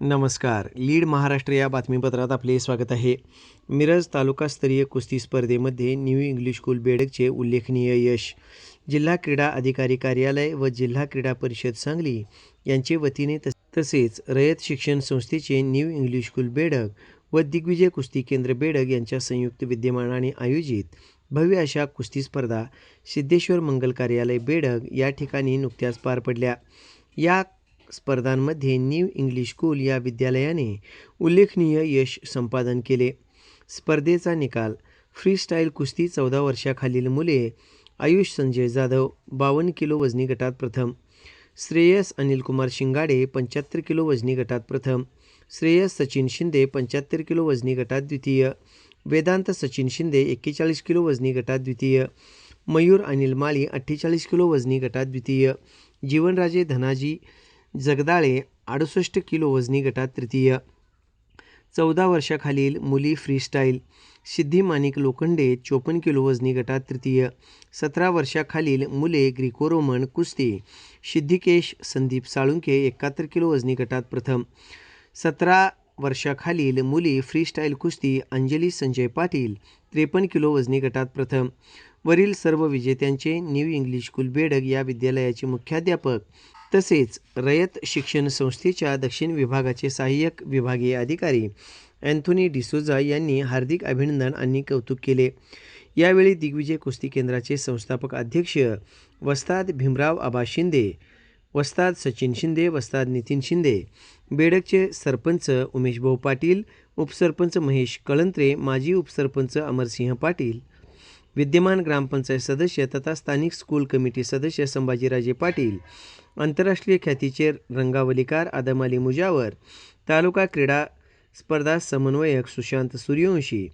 नमस्कार. लीड महाराष्ट्र या बातमीपत्रात आपले स्वागत आहे. मिरज तालुकास्तरीय कुस्ती स्पर्धेमध्ये न्यू इंग्लिश स्कूल बेडकचे उल्लेखनीय यश. जिल्हा क्रीडा अधिकारी कार्यालय व जिल्हा क्रीडा परिषद सांगली यांचे वतीने तस तसेच रयत शिक्षण संस्थेचे न्यू इंग्लिश स्कूल बेडक व दिग्विजय कुस्ती केंद्र बेडक यांच्या संयुक्त विद्यमानाने आयोजित भव्य अशा कुस्ती स्पर्धा सिद्धेश्वर मंगल कार्यालय बेडक या ठिकाणी नुकत्याच पार पडल्या. या स्पर्धांमध्ये न्यू इंग्लिश स्कूल या विद्यालयाने उल्लेखनीय यश संपादन केले. स्पर्धेचा निकाल फ्रीस्टाईल कुस्ती चौदा वर्षाखालील मुले आयुष संजय जाधव बावन्न किलो वजनी गटात प्रथम. श्रेयस अनिलकुमार शिंगाडे पंच्याहत्तर किलो वजनी गटात प्रथम. श्रेयस सचिन शिंदे पंच्याहत्तर किलो वजनी गटात द्वितीय. वेदांत सचिन शिंदे एक्केचाळीस किलो वजनी गटात द्वितीय. मयूर अनिल माळी अठ्ठेचाळीस किलो वजनी गटात द्वितीय. जीवनराजे धनाजी जगदाळे अडुसष्ट किलो वजनी गटात तृतीय. चौदा वर्षाखालील मुली फ्रीस्टाईल सिद्धी माणिक लोखंडे चोपन्न किलो वजनी गटात तृतीय. सतरा वर्षाखालील मुले ग्रीको रोमन कुस्ती. सिद्धिकेश संदीप साळुंके एकाहत्तर किलो वजनी गटात प्रथम. सतरा वर्षाखालील मुली फ्रीस्टाईल कुस्ती अंजली संजय पाटील त्रेपन्न किलो वजनी गटात प्रथम. वरील सर्व विजेत्यांचे न्यू इंग्लिश स्कूल बेडग या विद्यालयाचे मुख्याध्यापक तसेच रयत शिक्षण संस्थेच्या दक्षिण विभागाचे सहाय्यक विभागीय अधिकारी अँथोनी डिसोजा यांनी हार्दिक अभिनंदन आणि कौतुक केले. यावेळी दिग्विजय कुस्ती केंद्राचे संस्थापक अध्यक्ष वस्ताद भीमराव आबा शिंदे वस्ताद सचिन शिंदे वस्ताद नितीन शिंदे बेडकचे सरपंच उमेशभाऊ पाटील उपसरपंच महेश कळंत्रे माजी उपसरपंच अमरसिंह पाटील विद्यमान ग्रामपंचायत सदस्य तथा स्थानिक स्कूल कमिटी सदस्य संभाजीराजे पाटील आंतरराष्ट्रीय ख्यातीचे रंगावलीकार आदमाली मुजावर तालुका क्रीडा स्पर्धा समन्वयक Sushant Suryavanshi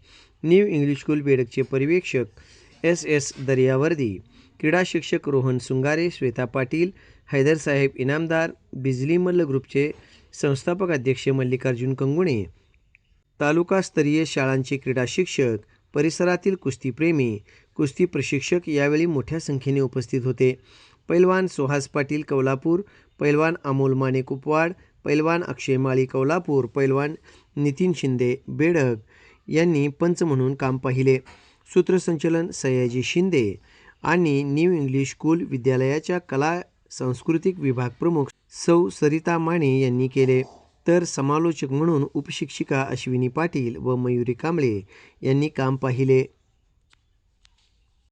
new English school बेडकचे पर्यवेक्षक एस एस दर्यावर्दी क्रीडा शिक्षक रोहन सुंगारे श्वेता पाटील हैदरसाहेब इनामदार बिजली मल्ल ग्रुपचे संस्थापक अध्यक्ष मल्लिकार्जुन कंगुणे तालुकास्तरीय शाळांचे क्रीडा शिक्षक परिसरातील कुस्तीप्रेमी कुस्ती प्रशिक्षक यावेळी मोठ्या संख्येने उपस्थित होते. पैलवान सुहास पाटील कौलापूर पैलवान अमोल माने कुपवाड पैलवान अक्षय माळी कौलापूर पैलवान नितीन शिंदे बेडक यांनी पंच म्हणून काम पाहिले. सूत्रसंचलन सयाजी शिंदे आणि न्यू इंग्लिश स्कूल विद्यालयाच्या कला सांस्कृतिक विभाग प्रमुख सौ सरिता माने यांनी केले. तर समालोचक म्हणून उपशिक्षिका अश्विनी पाटील व मयुरी कांबळे यांनी काम पाहिले.